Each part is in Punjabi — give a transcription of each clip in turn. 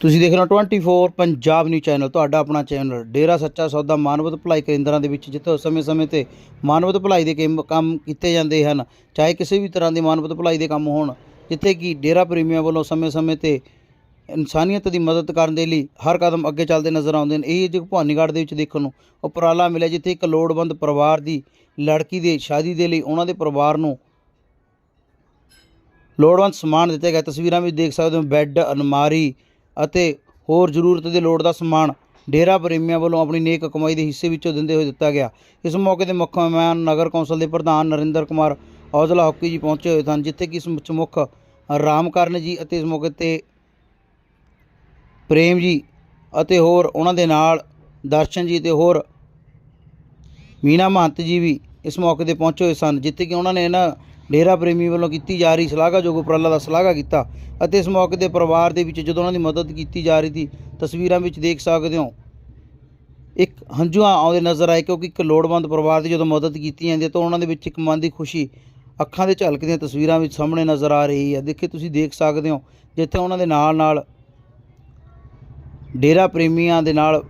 ਤੁਸੀਂ ਦੇਖ ਰਹੇ ਹੋ 24 ਪੰਜਾਬ ਨਿਊਜ਼ ਚੈਨਲ ਤੁਹਾਡਾ ਆਪਣਾ ਚੈਨਲ ਡੇਰਾ ਸੱਚਾ ਸੌਦਾ, ਮਾਨਵਤ ਭਲਾਈ ਕੇਂਦਰਾਂ ਦੇ ਵਿੱਚ, ਜਿੱਥੇ ਸਮੇਂ-ਸਮੇਂ ਤੇ ਮਾਨਵਤ ਭਲਾਈ ਦੇ ਕੰਮ- ਕੰਮ ਕੀਤੇ ਜਾਂਦੇ ਹਨ, ਚਾਹੇ ਕਿਸੇ ਵੀ ਤਰ੍ਹਾਂ ਦੇ ਮਾਨਵਤ ਭਲਾਈ ਦੇ ਕੰਮ ਹੋਣ, ਜਿੱਥੇ ਕਿ ਡੇਰਾ ਪ੍ਰੇਮੀਆਂ ਵੱਲੋਂ ਸਮੇਂ-ਸਮੇਂ ਤੇ ਇਨਸਾਨੀਅਤ ਦੀ ਮਦਦ ਕਰਨ ਦੇ ਲਈ ਹਰ ਕਦਮ ਅੱਗੇ ਚੱਲਦੇ ਨਜ਼ਰ ਆਉਂਦੇ ਨੇ ਇਹ ਜੋ ਭਵਾਨੀਗੜ੍ਹ ਦੇ ਵਿੱਚ ਦੇਖਣ ਨੂੰ ਉਪਰਾਲਾ ਮਿਲਿਆ, ਜਿੱਥੇ ਇੱਕ ਲੋੜਵੰਦ ਪਰਿਵਾਰ ਦੀ ਲੜਕੀ ਦੇ ਸ਼ਾਦੀ ਦੇ ਲਈ ਉਹਨਾਂ ਦੇ ਪਰਿਵਾਰ ਨੂੰ ਲੋੜਵੰਦ ਸਮਾਨ ਦਿੱਤੇ ਗਏ ਤਸਵੀਰਾਂ ਵਿੱਚ ਦੇਖ ਸਕਦੇ ਹੋ, ਬੈੱਡ, ਅਲਮਾਰੀ ਅਤੇ ਹੋਰ ਜ਼ਰੂਰਤ ਦੇ ਲੋੜ ਦਾ ਸਮਾਨ ਡੇਰਾ ਪ੍ਰੇਮੀਆਂ ਵੱਲੋਂ ਆਪਣੀ ਨੇਕ ਕਮਾਈ ਦੇ ਹਿੱਸੇ ਵਿੱਚੋਂ ਦਿੰਦੇ ਹੋਏ ਦਿੱਤਾ ਗਿਆ। ਇਸ ਮੌਕੇ ਤੇ ਮੁੱਖ ਮਹਿਮਾਨ ਨਗਰ ਕੌਂਸਲ ਦੇ ਪ੍ਰਧਾਨ ਨਰਿੰਦਰ ਕੁਮਾਰ ਔਜਲਾ ਹੌਕੀ ਜੀ ਪਹੁੰਚੇ ਹੋਏ ਸਨ, ਜਿੱਥੇ ਕਿ ਇਸ ਵਿੱਚ ਮੁੱਖ ਰਾਮਕਰਨ ਜੀ ਅਤੇ ਇਸ ਮੌਕੇ ਤੇ ਪ੍ਰੇਮ ਜੀ ਅਤੇ ਹੋਰ ਉਹਨਾਂ ਦੇ ਨਾਲ ਦਰਸ਼ਨ ਜੀ ਤੇ ਹੋਰ ਮੀਨਾ ਮਹੰਤ ਜੀ ਵੀ ਇਸ ਮੌਕੇ ਤੇ ਪਹੁੰਚੇ ਹੋਏ ਸਨ, ਜਿੱਥੇ ਕਿ ਉਹਨਾਂ ਨੇ ਇਹਨਾਂ ਡੇਰਾ ਪ੍ਰੇਮੀ ਵੱਲੋਂ ਕੀਤੀ ਜਾ ਰਹੀ ਸ਼ਲਾਘਾਯੋਗ ਉਪਰਾਲਾ ਦਾ ਸ਼ਲਾਘਾ ਕੀਤਾ ਅਤੇ ਇਸ ਮੌਕੇ ਤੇ ਪਰਿਵਾਰ ਦੇ ਵਿੱਚ ਜਦੋਂ ਉਹਨਾਂ ਦੀ ਮਦਦ ਕੀਤੀ ਜਾ ਰਹੀ ਸੀ, ਤਸਵੀਰਾਂ ਵਿੱਚ ਦੇਖ ਸਕਦੇ ਹੋ। ਇੱਕ ਹੰਝੂਆਂ ਆਉਂਦੇ ਨਜ਼ਰ ਆਏ ਕਿਉਂਕਿ ਇੱਕ ਲੋੜਵੰਦ ਪਰਿਵਾਰ ਦੀ ਜਦੋਂ ਮਦਦ ਕੀਤੀ ਜਾਂਦੀ ਹੈ ਤਾਂ ਉਹਨਾਂ ਦੇ ਵਿੱਚ ਇੱਕ ਮਨ ਦੀ ਖੁਸ਼ੀ ਅੱਖਾਂ ਦੇ ਝਲਕਦੀਆਂ ਤਸਵੀਰਾਂ ਵਿੱਚ ਸਾਹਮਣੇ ਨਜ਼ਰ ਆ ਰਹੀ ਹੈ। ਦੇਖੇ, ਤੁਸੀਂ ਦੇਖ ਸਕਦੇ ਹੋ, ਜਿੱਥੇ ਉਹਨਾਂ ਦੇ ਨਾਲ ਨਾਲ ਡੇਰਾ ਪ੍ਰੇਮੀਆਂ ਦੇ ਨਾਲ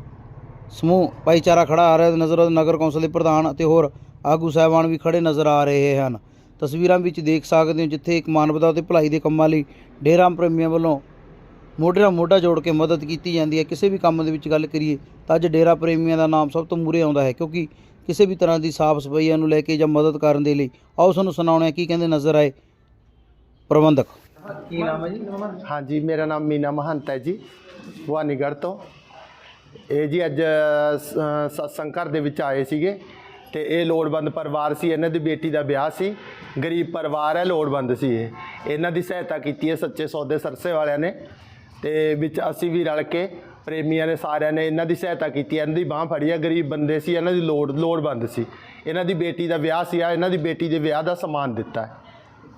ਸਮੂਹ ਭਾਈਚਾਰਾ ਖੜਾ ਆ ਰਿਹਾ ਨਜ਼ਰ ਨਗਰ ਕੌਂਸਲ ਦੇ ਪ੍ਰਧਾਨ ਅਤੇ ਹੋਰ ਆਗੂ ਸਾਹਿਬਾਨ ਵੀ ਖੜੇ ਨਜ਼ਰ ਆ ਰਹੇ ਹਨ। ਤਸਵੀਰਾਂ ਵਿੱਚ ਦੇਖ ਸਕਦੇ ਹੋ ਜਿੱਥੇ ਇੱਕ ਮਾਨਵਤਾ ਅਤੇ ਭਲਾਈ ਦੇ ਕੰਮਾਂ ਲਈ ਡੇਰਾ ਪ੍ਰੇਮੀਆਂ ਵੱਲੋਂ ਮੋਢੇ ਨਾਲ ਮੋਢਾ ਜੋੜ ਕੇ ਮਦਦ ਕੀਤੀ ਜਾਂਦੀ ਹੈ। ਕਿਸੇ ਵੀ ਕੰਮ ਦੇ ਵਿੱਚ ਗੱਲ ਕਰੀਏ ਤਾਂ ਅੱਜ ਡੇਰਾ ਪ੍ਰੇਮੀਆਂ ਦਾ ਨਾਮ ਸਭ ਤੋਂ ਮੂਰੇ ਆਉਂਦਾ ਹੈ ਕਿਉਂਕਿ ਕਿਸੇ ਵੀ ਤਰ੍ਹਾਂ ਦੀ ਸਾਫ਼ ਸਫਾਈਆਂ ਨੂੰ ਲੈ ਕੇ ਜਾਂ ਮਦਦ ਕਰਨ ਦੇ ਲਈ ਆਓ ਤੁਹਾਨੂੰ ਸੁਣਾਉਣੇ ਆ ਕੀ ਕਹਿੰਦੇ ਨਜ਼ਰ ਆਏ ਪ੍ਰਬੰਧਕ। ਕੀ ਨਾਮ ਹੈ ਜੀ? ਹਾਂਜੀ ਮੇਰਾ ਨਾਮ ਮੀਨਾ ਮਹੰਤ ਹੈ ਜੀ ਭਵਾਨੀਗੜ੍ਹ ਤੋਂ। ਇਹ ਜੀ ਅੱਜ ਸਤਸੰਗ ਘਰ ਦੇ ਵਿੱਚ ਆਏ ਸੀਗੇ। ਤੇ ਇਹ ਲੋੜਵੰਦ ਪਰਿਵਾਰ ਸੀ, ਇਹਨਾਂ ਦੀ ਬੇਟੀ ਦਾ ਵਿਆਹ ਸੀ। ਗਰੀਬ ਪਰਿਵਾਰ ਹੈ, ਲੋੜਵੰਦ ਸੀ ਇਹ। ਇਹਨਾਂ ਦੀ ਸਹਾਇਤਾ ਕੀਤੀ ਹੈ ਸੱਚੇ ਸੌਦੇ ਸਰਸੇ ਵਾਲਿਆਂ ਨੇ ਤੇ ਵਿੱਚ ਅਸੀਂ ਵੀ ਰਲ ਕੇ ਪ੍ਰੇਮੀਆਂ ਨੇ ਸਾਰਿਆਂ ਨੇ ਇਹਨਾਂ ਦੀ ਸਹਾਇਤਾ ਕੀਤੀ ਇਹਨਾਂ ਦੀ ਬਾਹ ਫੜੀ ਆ ਗਰੀਬ ਬੰਦੇ ਸੀ, ਇਹਨਾਂ ਦੀ ਲੋੜ, ਲੋੜਵੰਦ ਸੀ। ਇਹਨਾਂ ਦੀ ਬੇਟੀ ਦਾ ਵਿਆਹ ਸੀ, ਆ ਇਹਨਾਂ ਦੀ ਬੇਟੀ ਦੇ ਵਿਆਹ ਦਾ ਸਮਾਨ ਦਿੱਤਾ ਹੈ।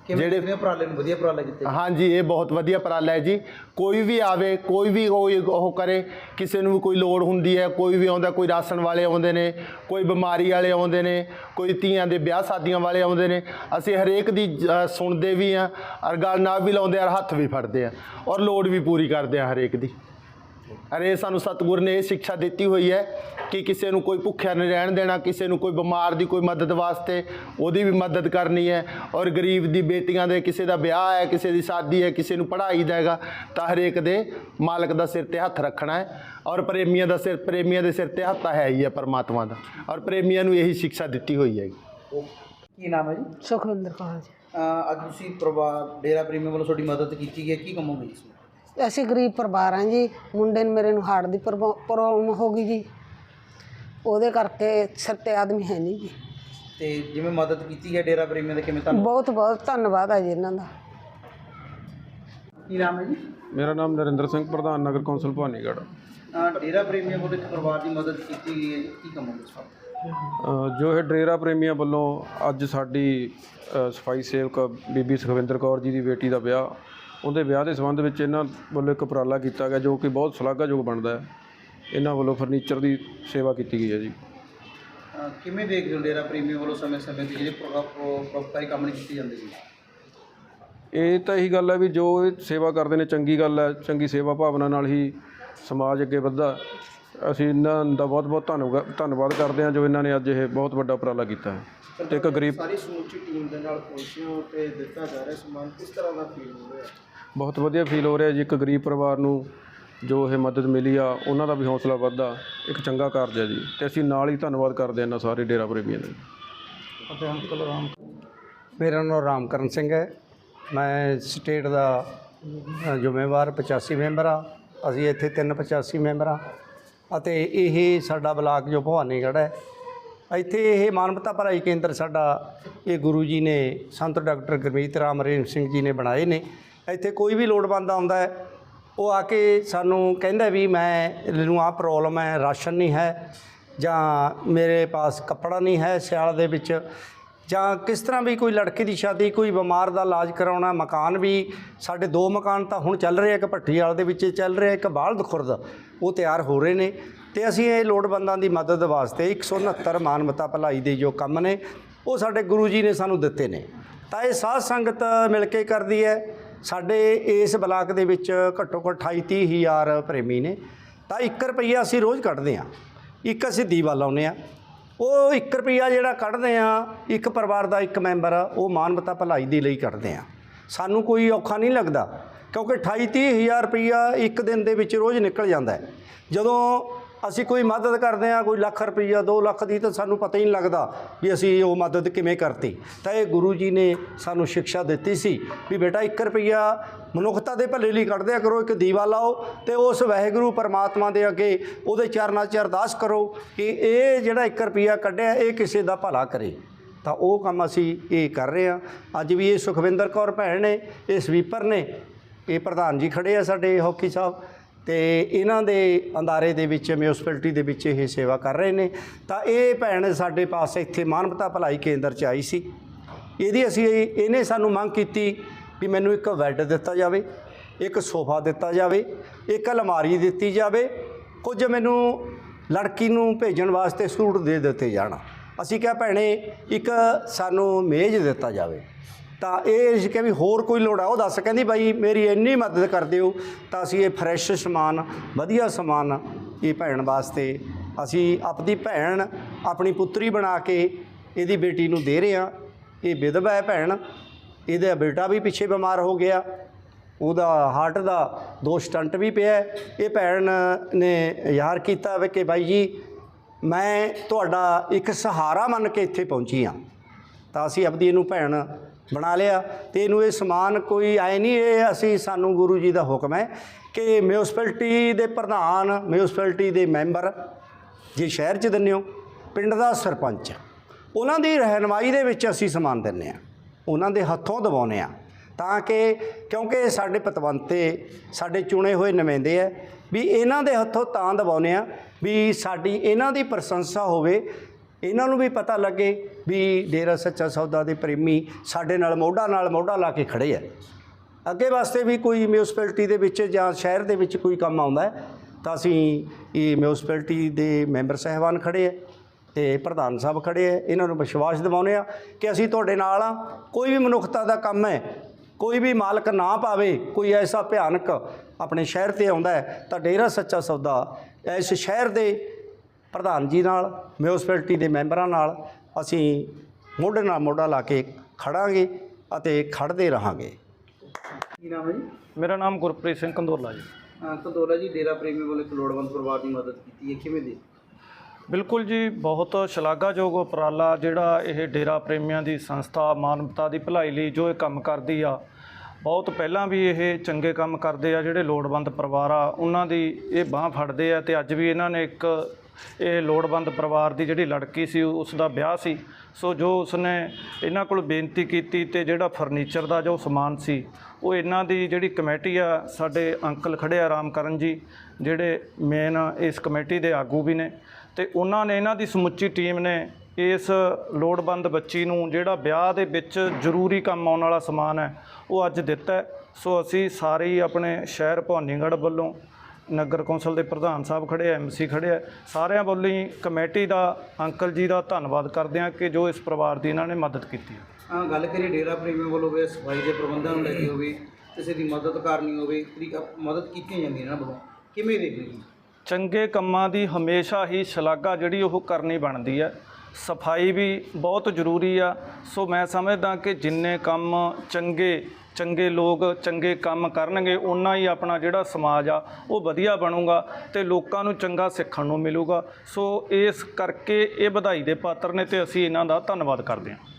ਜਿਹੜੇ- ਜਿਹੜੇ ਉਪਰਾਲੇ ਨੂੰ? ਵਧੀਆ ਉਪਰਾਲਾ ਕੀਤੇ? ਹਾਂਜੀ ਇਹ ਬਹੁਤ ਵਧੀਆ ਉਪਰਾਲਾ ਹੈ ਜੀ। ਕੋਈ ਵੀ ਆਵੇ ਕੋਈ ਵੀ ਕੋਈ ਉਹ ਕਰੇ ਕਿਸੇ ਨੂੰ ਵੀ ਕੋਈ ਲੋੜ ਹੁੰਦੀ ਹੈ ਕੋਈ ਵੀ ਆਉਂਦਾ ਕੋਈ ਰਾਸ਼ਨ ਵਾਲੇ ਆਉਂਦੇ ਨੇ ਕੋਈ ਬਿਮਾਰੀ ਵਾਲੇ ਆਉਂਦੇ ਨੇ ਕੋਈ ਧੀਆਂ ਦੇ ਵਿਆਹ ਸ਼ਾਦੀਆਂ ਵਾਲੇ ਆਉਂਦੇ ਨੇ ਅਸੀਂ ਹਰੇਕ ਦੀ ਅ, ਸੁਣਦੇ ਵੀ ਆ ਔਰ ਗੱਲ ਨਾਲ ਵੀ ਲਾਉਂਦੇ ਆ ਔਰ ਹੱਥ ਵੀ ਫੜਦੇ ਆ ਔਰ ਲੋੜ ਵੀ ਪੂਰੀ ਕਰਦੇ ਆ ਹਰੇਕ ਦੀ। ਅਰੇ ਸਾਨੂੰ ਸਤਿਗੁਰ ਨੇ ਇਹ ਸਿੱਖਿਆ ਦਿੱਤੀ ਹੋਈ ਹੈ ਕਿ ਕਿਸੇ ਨੂੰ ਕੋਈ ਭੁੱਖਿਆ ਨਹੀਂ ਰਹਿਣ ਦੇਣਾ ਕਿਸੇ ਨੂੰ ਕੋਈ ਬਿਮਾਰ ਦੀ ਕੋਈ ਮਦਦ ਵਾਸਤੇ ਉਹਦੀ ਵੀ ਮਦਦ ਕਰਨੀ ਹੈ ਔਰ ਗਰੀਬ ਦੀ ਬੇਟੀਆਂ ਦੇ ਕਿਸੇ ਦਾ ਵਿਆਹ ਹੈ ਕਿਸੇ ਦੀ ਸ਼ਾਦੀ ਹੈ ਕਿਸੇ ਨੂੰ ਪੜ੍ਹਾਈ ਦਾ ਹੈਗਾ ਤਾਂ ਹਰੇਕ ਦੇ ਮਾਲਕ ਦਾ ਸਿਰ ਤੇ ਹੱਥ ਰੱਖਣਾ ਹੈ ਔਰ ਪ੍ਰੇਮੀਆਂ ਦਾ ਸਿਰ ਪ੍ਰੇਮੀਆਂ ਦੇ ਸਿਰ ਤੇ ਹੱਥ ਹੈ ਹੀ ਹੈ ਪਰਮਾਤਮਾ ਦਾ ਔਰ ਪ੍ਰੇਮੀਆਂ ਨੂੰ ਇਹੀ ਸਿੱਖਿਆ ਦਿੱਤੀ ਹੋਈ ਹੈ ਕੀ ਨਾਮ ਹੈ ਜੀ? ਸੁਖਵਿੰਦਰ ਕੌਰ ਜੀ। ਅੱਜ ਤੁਸੀਂ ਪਰਿਵਾਰ ਡੇਰਾ ਪ੍ਰੇਮੀ ਵੱਲੋਂ ਤੁਹਾਡੀ ਮਦਦ ਕੀਤੀ ਗਈ ਹੈ ਕੀ ਕੰਮ ਹੋਗੇ ਇਸ ਅਸੀਂ ਗਰੀਬ ਪਰਿਵਾਰ ਹਾਂ ਜੀ ਮੁੰਡੇ ਨੂੰ ਮੇਰੇ ਨੂੰ ਹਾਰਟ ਦੀ ਪ੍ਰੋਬ- ਪ੍ਰੋਬਲਮ ਹੋ ਗਈ ਜੀ। ਉਹਦੇ ਕਰਕੇ ਸਿਰ ਤੇ ਆਦਮੀ ਹੈ ਨਹੀਂ ਜੀ। ਤੇ ਜਿਵੇਂ ਮਦਦ ਕੀਤੀ ਹੈ ਡੇਰਾ ਪ੍ਰੇਮੀਆਂ ਦੇ ਕਿਵੇਂ ਤੁਹਾਨੂੰ? ਬਹੁਤ ਬਹੁਤ ਧੰਨਵਾਦ ਹੈ ਜੀ ਇਹਨਾਂ ਦਾ। ਕੀ ਨਾਮ ਹੈ ਜੀ? ਮੇਰਾ ਨਾਮ ਨਰਿੰਦਰ ਸਿੰਘ ਪ੍ਰਧਾਨ ਨਗਰ ਕੌਂਸਲ ਭਵਾਨੀਗੜ੍ਹ। ਅਹ ਡੇਰਾ ਪ੍ਰੇਮੀਆਂ ਵੱਲੋਂ ਇੱਕ ਪਰਿਵਾਰ ਦੀ ਮਦਦ ਕੀਤੀ ਗਈ ਹੈ ਜੀ ਕੀ ਕੰਮ ਹੋਗੇ ਇਸ ਵਿੱਚ ਅ, ਜੋ ਇਹ ਡੇਰਾ ਪ੍ਰੇਮੀਆਂ ਵੱਲੋਂ ਅੱਜ ਸਾਡੀ ਅ, ਸਫ਼ਾਈ ਸੇਵਕ ਬੀਬੀ ਸੁਖਵਿੰਦਰ ਕੌਰ ਜੀ ਦੀ ਬੇਟੀ ਦਾ ਵਿਆਹ ਉਹਦੇ ਵਿਆਹ ਦੇ ਸੰਬੰਧ ਵਿੱਚ ਇਹਨਾਂ ਵੱਲੋਂ ਇੱਕ ਉਪਰਾਲਾ ਕੀਤਾ ਗਿਆ ਜੋ ਕਿ ਬਹੁਤ ਸ਼ਲਾਘਾਯੋਗ ਬਣਦਾ ਹੈ। ਇਹਨਾਂ ਵੱਲੋਂ ਫਰਨੀਚਰ ਦੀ ਸੇਵਾ ਕੀਤੀ ਗਈ ਹੈ ਜੀ। ਅਹ ਕਿਵੇਂ ਦੇਖਦੇ ਹੋ ਡੇਰਾ ਪ੍ਰੇਮੀਆਂ ਵੱਲੋਂ ਸਮੇਂ-ਸਮੇਂ ਤੇ ਜਿਹੜੇ ਪ੍ਰੋਪਕਾਰੀ ਕੰਮ ਨਹੀਂ ਕੀਤੇ ਜਾਂਦੇ ਜੀ? ਇਹ ਤਾਂ ਇਹੀ ਗੱਲ ਹੈ ਵੀ ਜੋ ਇਹ ਸੇਵਾ ਕਰਦੇ ਨੇ ਚੰਗੀ ਗੱਲ ਹੈ ਚੰਗੀ ਸੇਵਾ ਭਾਵਨਾ ਨਾਲ ਹੀ ਸਮਾਜ ਅੱਗੇ ਵੱਧਦਾ। ਅਸੀਂ ਇਹਨਾਂ ਦਾ ਬਹੁਤ ਬਹੁਤ ਧੰਨਵਾਦ ਧੰਨਵਾਦ ਕਰਦੇ ਹਾਂ ਜੋ ਇਹਨਾਂ ਨੇ ਅੱਜ ਇਹ ਬਹੁਤ ਵੱਡਾ ਉਪਰਾਲਾ ਕੀਤਾ ਹੈ। ਤੇ ਇੱਕ ਗਰੀਬ ਸਾਰੀ ਸਮੁੱਚੀ ਟੀਮ ਦੇ ਨਾਲ ਪਹੁੰਚਿਓ ਤੇ ਦਿੱਤਾ ਜਾ ਰਿਹਾ ਸਮਾਨ ਕਿਸ ਤਰ੍ਹਾਂ ਦਾ ਫੀਲ ਹੋ ਰਿਹਾ? ਬਹੁਤ ਵਧੀਆ ਫੀਲ ਹੋ ਰਿਹਾ ਜੀ ਇੱਕ ਗਰੀਬ ਪਰਿਵਾਰ ਨੂੰ ਜੋ ਇਹ ਮਦਦ ਮਿਲੀ ਆ ਉਹਨਾਂ ਦਾ ਵੀ ਹੌਸਲਾ ਵੱਧਦਾ ਇੱਕ ਚੰਗਾ ਕਾਰਜ ਹੈ ਜੀ। ਤੇ ਅਸੀਂ ਨਾਲ ਹੀ ਧੰਨਵਾਦ ਕਰਦੇ ਹਾਂ ਇਹਨਾਂ ਸਾਰੇ ਡੇਰਾ ਪ੍ਰੇਮੀਆਂ ਦਾ ਮੇਰਾ ਨਾਮ ਰਾਮਕਰਨ ਸਿੰਘ ਹੈ। ਮੈਂ ਸਟੇਟ ਦਾ ਜ਼ਿੰਮੇਵਾਰ 85 ਮੈਂਬਰ ਆ ਅਸੀਂ ਇੱਥੇ ਤਿੰਨ 85 ਮੈਂਬਰ ਆ ਅਤੇ ਇਹ ਸਾਡਾ ਬਲਾਕ ਜੋ ਭਵਾਨੀਗੜ੍ਹ ਹੈ। ਇੱਥੇ ਇਹ ਮਾਨਵਤਾ ਭਲਾਈ ਕੇਂਦਰ ਸਾਡਾ ਇਹ ਗੁਰੂ ਜੀ ਨੇ ਸੰਤ ਡਾਕਟਰ ਗੁਰਮੀਤ ਰਾਮ ਰੇਨ ਸਿੰਘ ਜੀ ਨੇ ਬਣਾਏ ਨੇ। ਇੱਥੇ ਕੋਈ ਵੀ ਲੋੜਵੰਦ ਆਉਂਦਾ ਹੈ, ਉਹ ਆ ਕੇ ਸਾਨੂੰ ਕਹਿੰਦਾ ਵੀ ਮੈਂ ਮੈਨੂੰ ਆਹ ਪ੍ਰੋਬਲਮ ਹੈ, ਰਾਸ਼ਨ ਨਹੀਂ ਹੈ, ਜਾਂ ਮੇਰੇ ਪਾਸ ਕੱਪੜਾ ਨਹੀਂ ਹੈ ਸਿਆਲ ਦੇ ਵਿੱਚ, ਜਾਂ ਕਿਸ ਤਰ੍ਹਾਂ ਵੀ ਕੋਈ ਲੜਕੇ ਦੀ ਸ਼ਾਦੀ, ਕੋਈ ਬਿਮਾਰ ਦਾ ਇਲਾਜ ਕਰਾਉਣਾ, ਮਕਾਨ ਵੀ, ਸਾਡੇ ਦੋ ਮਕਾਨ ਤਾਂ ਹੁਣ ਚੱਲ ਰਹੇ ਇੱਕ ਭੱਠੀ ਵਾਲ ਦੇ ਵਿੱਚ ਚੱਲ ਰਿਹਾ, ਇੱਕ ਬਾਲਦ ਖੁਰਦ ਉਹ ਤਿਆਰ ਹੋ ਰਹੇ ਨੇ, ਤੇ ਅਸੀਂ ਇਹ ਲੋੜਵੰਦਾਂ ਦੀ ਮਦਦ ਵਾਸਤੇ 169 ਮਾਨਵਤਾ ਭਲਾਈ ਦੇ ਜੋ ਕੰਮ ਨੇ, ਉਹ ਸਾਡੇ ਗੁਰੂ ਜੀ ਨੇ ਸਾਨੂੰ ਦਿੱਤੇ ਨੇ। ਤਾਂ ਇਹ ਸਾਧ ਸੰਗਤ ਮਿਲ ਕੇ ਕਰਦੀ ਹੈ। ਸਾਡੇ ਇਸ ਬਲਾਕ ਦੇ ਵਿੱਚ ਘੱਟੋ ਘੱਟ 28 30 ਹਜ਼ਾਰ ਪ੍ਰੇਮੀ ਨੇ, ਤਾਂ 1 ਰੁਪਈਆ ਅਸੀਂ ਰੋਜ਼ ਕੱਢਦੇ ਹਾਂ। ਇੱਕ ਅਸੀਂ ਦੀਵਾ ਲਾਉਂਦੇ ਹਾਂ। ਉਹ 1 ਰੁਪਈਆ ਜਿਹੜਾ ਕੱਢਦੇ ਆ ਇੱਕ ਪਰਿਵਾਰ ਦਾ ਇੱਕ ਮੈਂਬਰ, ਉਹ ਮਾਨਵਤਾ ਭਲਾਈ ਦੇ ਲਈ ਕੱਢਦੇ ਆ ਸਾਨੂੰ ਕੋਈ ਔਖਾ ਨਹੀਂ ਲੱਗਦਾ, ਕਿਉਂਕਿ 28 30 ਹਜ਼ਾਰ ਰੁਪਈਆ ਇੱਕ ਦਿਨ ਦੇ ਵਿੱਚ ਰੋਜ਼ ਨਿਕਲ ਜਾਂਦਾ ਜਦੋਂ ਅਸੀਂ ਕੋਈ ਮਦਦ ਕਰਦੇ ਆ ਕੋਈ ਲੱਖ ਰੁਪਈਆ 2 ਲੱਖ ਦੀ ਤਾਂ ਸਾਨੂੰ ਪਤਾ ਹੀ ਨਹੀਂ ਲੱਗਦਾ ਵੀ ਅਸੀਂ ਉਹ ਮਦਦ ਕਿਵੇਂ ਕਰਤੀ। ਤਾਂ ਇਹ ਗੁਰੂ ਜੀ ਨੇ ਸਾਨੂੰ ਸਿੱਖਿਆ ਦਿੱਤੀ ਸੀ ਵੀ ਬੇਟਾ 1 ਰੁਪਈਆ ਮਨੁੱਖਤਾ ਦੇ ਭਲੇ ਲਈ ਕੱਢਦਿਆ ਕਰੋ, ਇੱਕ ਦੀਵਾ ਲਾਓ ਤੇ ਉਸ ਵਾਹਿਗੁਰੂ ਪਰਮਾਤਮਾ ਦੇ ਅੱਗੇ ਉਹਦੇ ਚਰਨਾਂ 'ਚ ਅਰਦਾਸ ਕਰੋ ਕਿ ਇਹ ਜਿਹੜਾ 1 ਰੁਪਈਆ ਕੱਢਿਆ, ਇਹ ਕਿਸੇ ਦਾ ਭਲਾ ਕਰੇ। ਤਾਂ ਉਹ ਕੰਮ ਅਸੀਂ ਇਹ ਕਰ ਰਹੇ ਹਾਂ। ਅੱਜ ਵੀ ਇਹ ਸੁਖਵਿੰਦਰ ਕੌਰ ਭੈਣ ਨੇ, ਇਹ ਸਵੀਪਰ ਨੇ, ਇਹ ਪ੍ਰਧਾਨ ਜੀ ਖੜੇ ਆ ਸਾਡੇ ਹਾਕੀ ਸਾਹਿਬ। ਤੇ ਇਹਨਾਂ ਦੇ ਅੰਦਾਰੇ ਦੇ ਵਿੱਚ ਮਿਊਨਿਸਪੈਲਿਟੀ ਦੇ ਵਿੱਚ ਇਹ ਸੇਵਾ ਕਰ ਰਹੇ ਨੇ। ਤਾਂ ਇਹ ਭੈਣ ਸਾਡੇ ਪਾਸ ਇੱਥੇ ਮਾਨਵਤਾ ਭਲਾਈ ਕੇਂਦਰ 'ਚ ਆਈ ਸੀ। ਇਹਦੀ ਅਸੀਂ ਇਹਨੇ ਸਾਨੂੰ ਮੰਗ ਕੀਤੀ ਵੀ ਮੈਨੂੰ ਇੱਕ ਬੈੱਡ ਦਿੱਤਾ ਜਾਵੇ, ਇੱਕ ਸੋਫਾ ਦਿੱਤਾ ਜਾਵੇ, ਇੱਕ ਅਲਮਾਰੀ ਦਿੱਤੀ ਜਾਵੇ, ਕੁਝ ਮੈਨੂੰ ਲੜਕੀ ਨੂੰ ਭੇਜਣ ਵਾਸਤੇ ਸੂਟ ਦੇ ਦਿੱਤੇ ਜਾਣ। ਅਸੀਂ ਕਿਹਾ ਭੈਣੇ, ਇੱਕ ਸਾਨੂੰ ਮੇਜ਼ ਦਿੱਤਾ ਜਾਵੇ। ਤਾਂ ਇਹ ਅਸੀਂ ਕਿਹਾ ਵੀ ਹੋਰ ਕੋਈ ਲੋੜ ਆ, ਉਹ ਦੱਸ, ਕਹਿੰਦੀ ਬਾਈ ਮੇਰੀ ਇੰਨੀ ਮਦਦ ਕਰ ਦਿਓ, ਤਾਂ ਅਸੀਂ ਇਹ ਫਰੈਸ਼ ਸਮਾਨ, ਵਧੀਆ ਸਮਾਨ ਇਹ ਭੈਣ ਵਾਸਤੇ, ਅਸੀਂ ਆਪਣੀ ਭੈਣ, ਆਪਣੀ ਪੁੱਤਰੀ ਬਣਾ ਕੇ ਇਹਦੀ ਬੇਟੀ ਨੂੰ ਦੇ ਰਹੇ ਹਾਂ। ਇਹ ਵਿਧਵਾ ਹੈ ਭੈਣ, ਇਹਦਾ ਬੇਟਾ ਵੀ ਪਿੱਛੇ ਬਿਮਾਰ ਹੋ ਗਿਆ, ਉਹਦਾ ਹਾਰਟ ਦਾ ਦੋ ਸਟੰਟ ਵੀ ਪਿਆ ਇਹ ਭੈਣ ਨੇ ਯਾਰ ਕੀਤਾ ਵੇ ਕਿ ਬਾਈ ਜੀ, ਮੈਂ ਤੁਹਾਡਾ ਇੱਕ ਸਹਾਰਾ ਮੰਨ ਕੇ ਇੱਥੇ ਪਹੁੰਚੀ ਹਾਂ। ਤਾਂ ਅਸੀਂ ਆਪਦੀ ਇਹਨੂੰ ਭੈਣ ਬਣਾ ਲਿਆ ਤੇ ਇਹਨੂੰ ਇਹ ਸਮਾਨ ਕੋਈ ਆਏ ਨਹੀਂ, ਇਹ ਅਸੀਂ ਸਾਨੂੰ ਗੁਰੂ ਜੀ ਦਾ ਹੁਕਮ ਹੈ ਕਿ ਮਿਊਨਿਸਪੈਲਿਟੀ ਦੇ ਪ੍ਰਧਾਨ ਮਿਊਨਿਸਪੈਲਿਟੀ ਦੇ ਮੈਂਬਰ ਜੇ ਸ਼ਹਿਰ 'ਚ ਦਿੰਦੇ ਹੋ, ਪਿੰਡ ਦਾ ਸਰਪੰਚ, ਉਹਨਾਂ ਦੀ ਰਹਿਨਮਾਈ ਦੇ ਵਿੱਚ ਅਸੀਂ ਸਮਾਨ ਦਿੰਦੇ ਆ ਉਹਨਾਂ ਦੇ ਹੱਥੋਂ ਦਬਾਉਂਦੇ ਆ ਤਾਂ ਕਿ ਕਿਉਂਕਿ ਸਾਡੇ ਪਤਵੰਤੇ, ਸਾਡੇ ਚੁਣੇ ਹੋਏ ਨੁਮਾਇੰਦੇ ਆ ਵੀ ਇਹਨਾਂ ਦੇ ਹੱਥੋਂ ਤਾਂ ਦਬਾਉਂਦੇ ਆ ਵੀ ਸਾਡੀ ਇਹਨਾਂ ਦੀ ਪ੍ਰਸ਼ੰਸਾ ਹੋਵੇ ਇਹਨਾਂ ਨੂੰ ਵੀ ਪਤਾ ਲੱਗੇ ਵੀ ਡੇਰਾ ਸੱਚਾ ਸੌਦਾ ਦੇ ਪ੍ਰੇਮੀ ਸਾਡੇ ਨਾਲ ਮੋਢਾ ਨਾਲ ਮੋਢਾ ਲਾ ਕੇ ਖੜੇ ਆ। ਅੱਗੇ ਵਾਸਤੇ ਵੀ ਕੋਈ ਮਿਊਨਿਸਪੈਲਿਟੀ ਦੇ ਵਿੱਚ ਜਾਂ ਸ਼ਹਿਰ ਦੇ ਵਿੱਚ ਕੋਈ ਕੰਮ ਆਉਂਦਾ ਤਾਂ ਅਸੀਂ ਇਹ ਮਿਊਨਿਸਪੈਲਿਟੀ ਦੇ ਮੈਂਬਰ ਸਹਿਬਾਨ ਖੜੇ ਆ ਤੇ ਪ੍ਰਧਾਨ ਸਾਹਿਬ ਖੜੇ ਆ। ਇਹਨਾਂ ਨੂੰ ਵਿਸ਼ਵਾਸ ਦਿਵਾਉਂਦੇ ਆ ਕਿ ਅਸੀਂ ਤੁਹਾਡੇ ਨਾਲ ਆ। ਕੋਈ ਵੀ ਮਨੁੱਖਤਾ ਦਾ ਕੰਮ ਹੈ, ਕੋਈ ਵੀ ਮਾਲਕ ਨਾ ਪਾਵੇ, ਕੋਈ ਐਸਾ ਭਿਆਨਕ ਆਪਣੇ ਸ਼ਹਿਰ ਤੇ ਆਉਂਦਾ ਤਾਂ ਡੇਰਾ ਸੱਚਾ ਸੌਦਾ ਇਸ ਸ਼ਹਿਰ ਦੇ ਪ੍ਰਧਾਨ ਜੀ ਨਾਲ ਮਿਊਨਿਸਪੈਲਿਟੀ ਦੇ ਮੈਂਬਰਾਂ ਨਾਲ ਅਸੀਂ ਮੋਢੇ ਨਾਲ ਮੋਢਾ ਲਾ ਕੇ ਖੜਾਂਗੇ ਅਤੇ ਖੜਦੇ ਰਹਾਂਗੇ। ਕੀ ਨਾਮ ਹੈ ਜੀ? ਮੇਰਾ ਨਾਮ ਗੁਰਪ੍ਰੀਤ ਸਿੰਘ ਕੰਦੋਲਾ ਜੀ। ਕੰਦੋਲਾ ਜੀ ਡੇਰਾ ਪ੍ਰੇਮੀ ਵੱਲੋਂ ਇੱਕ ਲੋੜਵੰਦ ਪਰਿਵਾਰ ਦੀ ਮਦਦ ਕੀਤੀ ਹੈ ਕਿਵੇਂ ਦੇ ਬਿਲਕੁਲ ਜੀ ਬਹੁਤ ਸ਼ਲਾਘਾਯੋਗ ਉਪਰਾਲਾ ਜਿਹੜਾ ਇਹ ਡੇਰਾ ਪ੍ਰੇਮੀਆਂ ਦੀ ਸੰਸਥਾ ਮਾਨਵਤਾ ਦੀ ਭਲਾਈ ਲਈ ਜੋ ਇਹ ਕੰਮ ਕਰਦੀ ਆ ਬਹੁਤ ਪਹਿਲਾਂ ਵੀ ਇਹ ਚੰਗੇ ਕੰਮ ਕਰਦੇ ਆ ਜਿਹੜੇ ਲੋੜਵੰਦ ਪਰਿਵਾਰ ਆ ਉਹਨਾਂ ਦੀ ਇਹ ਬਾਹ ਫੜਦੇ ਆ ਤੇ ਅੱਜ ਵੀ ਇਹਨਾਂ ਨੇ ਇੱਕ ਇਹ ਲੋੜਵੰਦ ਪਰਿਵਾਰ ਦੀ ਜਿਹੜੀ ਲੜਕੀ ਸੀ, ਉਸ ਦਾ ਵਿਆਹ ਸੀ। ਸੋ ਜੋ ਉਸਨੇ ਇਹਨਾਂ ਕੋਲ ਬੇਨਤੀ ਕੀਤੀ ਤੇ ਜਿਹੜਾ ਫਰਨੀਚਰ ਦਾ ਜੋ ਸਮਾਨ ਸੀ, ਉਹ ਇਹਨਾਂ ਦੀ ਜਿਹੜੀ ਕਮੇਟੀ ਆ, ਸਾਡੇ ਅੰਕਲ ਖੜੇ ਆ ਰਾਮਕਰਨ ਜੀ, ਜਿਹੜੇ ਮੇਨ ਇਸ ਕਮੇਟੀ ਦੇ ਆਗੂ ਵੀ ਨੇ। ਤੇ ਉਹਨਾਂ ਨੇ ਇਹਨਾਂ ਦੀ ਸਮੁੱਚੀ ਟੀਮ ਨੇ ਇਸ ਲੋੜਵੰਦ ਬੱਚੀ ਨੂੰ ਜਿਹੜਾ ਵਿਆਹ ਦੇ ਵਿੱਚ ਜ਼ਰੂਰੀ ਕੰਮ ਆਉਣ ਵਾਲਾ ਸਮਾਨ ਹੈ, ਉਹ ਅੱਜ ਦਿੱਤਾ ਸੋ ਅਸੀਂ ਸਾਰੇ ਹੀ ਆਪਣੇ ਸ਼ਹਿਰ ਭਵਾਨੀਗੜ੍ਹ ਵੱਲੋਂ ਨਗਰ ਕੌਂਸਲ ਦੇ ਪ੍ਰਧਾਨ ਸਾਹਿਬ ਖੜੇ ਆ ਐਮਸੀ ਖੜੇ ਆ। ਸਾਰਿਆਂ ਹੀ ਕਮੇਟੀ ਦਾ ਅੰਕਲ ਜੀ ਦਾ ਧੰਨਵਾਦ ਕਰਦੇ ਹਾਂ ਕਿ ਜੋ ਇਸ ਪਰਿਵਾਰ ਦੀ ਇਹਨਾਂ ਨੇ ਮਦਦ ਕੀਤੀ ਹਾਂ। ਗੱਲ ਕਰੀਏ ਡੇਰਾ ਪ੍ਰੇਮੀ ਵੱਲੋਂ ਹੋਵੇ ਸਫ਼ਾਈ ਦੇ ਪ੍ਰਬੰਧਾਂ ਨੂੰ ਲੈ ਕੇ ਹੋਵੇ ਕਿਸੇ ਦੀ ਮਦਦ ਕਰਨੀ ਹੋਵੇ ਤਰੀਕਾ ਮਦਦ ਕੀਤੀ ਜਾਂਦੀ ਹੈ ਇਹਨਾਂ ਵੱਲੋਂ ਕਿਵੇਂ ਦੇਖਦੇ ਚੰਗੇ ਕੰਮਾਂ ਦੀ ਹਮੇਸ਼ਾ ਹੀ ਸ਼ਲਾਘਾ ਜਿਹੜੀ ਉਹ ਕਰਨੀ ਬਣਦੀ ਹੈ। ਸਫ਼ਾਈ ਵੀ ਬਹੁਤ ਜ਼ਰੂਰੀ ਆ। ਸੋ ਮੈਂ ਸਮਝਦਾ ਕਿ ਜਿੰਨੇ ਕੰਮ ਚੰਗੇ ਚੰਗੇ ਲੋਕ ਚੰਗੇ ਕੰਮ ਕਰਨਗੇ ਉਨਾ ਹੀ ਆਪਣਾ ਜਿਹੜਾ ਸਮਾਜ ਆ, ਉਹ ਵਧੀਆ ਬਣੂਗਾ ਤੇ ਲੋਕਾਂ ਨੂੰ ਚੰਗਾ ਸਿੱਖਣ ਨੂੰ ਮਿਲੂਗਾ। ਸੋ ਇਸ ਕਰਕੇ ਇਹ ਵਧਾਈ ਦੇ ਪਾਤਰ ਨੇ ਤੇ ਅਸੀਂ ਇਹਨਾਂ ਦਾ ਧੰਨਵਾਦ ਕਰਦੇ ਹਾਂ।